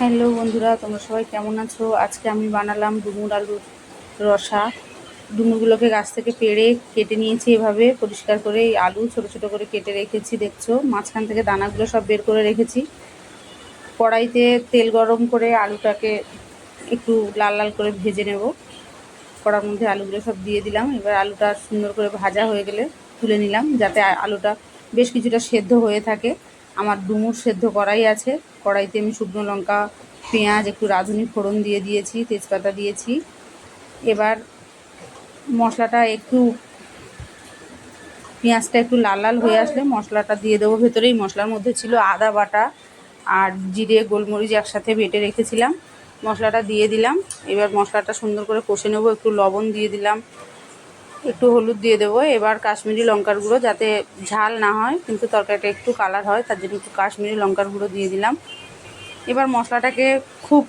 Hello বন্ধুরা, তোমরা সবাই কেমন আছো? আজকে আমি বানালাম ডুমুর আলুর রসা। ডুমুরগুলোকে গাছ থেকে পেড়ে কেটে নিয়েছি এভাবে, পরিষ্কার করে এই আলু ছোট ছোট করে কেটে রেখেছি, দেখছ? মাঝখান থেকে দানাগুলো সব বের করে রেখেছি। কড়াইতে তেল গরম করে আলুটাকে একটু লাল লাল করে ভেজে নেব। কড়ার মধ্যে আলুগুলো সব দিয়ে দিলাম। এবার আলুটা সুন্দর করে ভাজা হয়ে গেলে তুলে নিলাম, যাতে আলুটা বেশ কিছুটা সেদ্ধ হয়ে থাকে। আমার ডুমুর সেদ্ধ করাই আছে। কড়াইতে আমি শুকনো লঙ্কা, পেঁয়াজ, একটু রাঁধুনি, ফোড়ন দিয়ে দিয়েছি, তেজপাতা দিয়েছি। এবার মশলাটা একটু, পেঁয়াজটা একটু লাল লাল হয়ে আসলে মশলাটা দিয়ে দেবো। ভেতরেই মশলার মধ্যে ছিল আদা বাটা আর জিরে, গোলমরিচ একসাথে বেটে রেখেছিলাম। মশলাটা দিয়ে দিলাম। এবার মশলাটা সুন্দর করে কষে নেব। একটু লবণ দিয়ে দিলাম। একটু হলুদ দিয়ে দেবো। এবার কাশ্মীরি লঙ্কার গুঁড়ো যাতে ঝাল না হয়, কিন্তু তরকারিটা একটু কালার হয়, তার জন্য একটু কাশ্মীরি লঙ্কার গুঁড়ো দিয়ে দিলাম। এবার মশলাটাকে খুব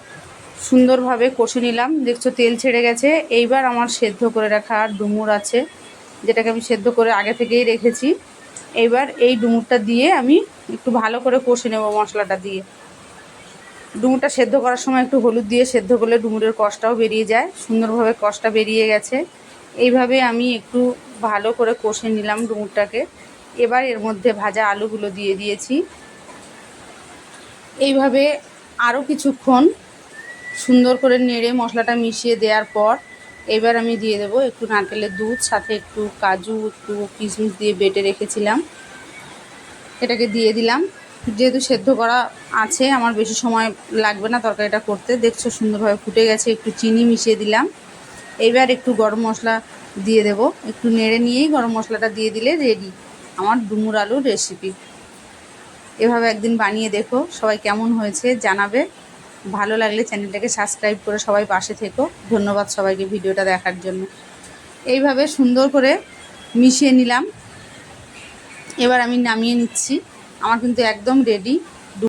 সুন্দরভাবে কষে নিলাম। দেখছ তেল ছেড়ে গেছে। এইবার আমার সেদ্ধ করে রাখা ডুমুর আছে, যেটাকে আমি সেদ্ধ করে আগে থেকেই রেখেছি। এইবার এই ডুমুরটা দিয়ে আমি একটু ভালো করে কষে নেব মশলাটা দিয়ে। ডুমুরটা সেদ্ধ করার সময় একটু হলুদ দিয়ে সেদ্ধ করলে ডুমুরের কষটাও বেরিয়ে যায়। সুন্দরভাবে কষটা বেরিয়ে গেছে। এইভাবে আমি একটু ভালো করে কষে নিলাম ডুমুরটাকে। এবার এর মধ্যে ভাজা আলুগুলো দিয়ে দিয়েছি। এইভাবে আরও কিছুক্ষণ সুন্দর করে নেড়ে মশলাটা মিশিয়ে দেওয়ার পর এবার আমি দিয়ে দেবো একটু নারকেলের দুধ, সাথে একটু কাজু, একটু কিশমিশ দিয়ে বেটে রেখেছিলাম। এটাকে দিয়ে দিলাম। যেহেতু সেদ্ধ করা আছে, আমার বেশি সময় লাগবে না তরকারিটা করতে। দেখছ সুন্দরভাবে ফুটে গেছে, একটু চিনি মিশিয়ে দিলাম। এইবার একটু গরম মশলা দিয়ে দেব। একটু নেড়ে নিয়েই গরম মশলাটা দিয়ে দিলে রেডি আমার ডুমুর আলুর রেসিপি এভাবে একদিন বানিয়ে দেখো, সবাই কেমন হয়েছে জানাবে। ভালো লাগলে চ্যানেলটাকে সাবস্ক্রাইব করে সবাই পাশে থেকো। ধন্যবাদ সবাইকে ভিডিওটা দেখার জন্য। এইভাবে সুন্দর করে মিশিয়ে নিলাম। এবার আমি নামিয়ে নিচ্ছি। আমার কিন্তু একদম রেডি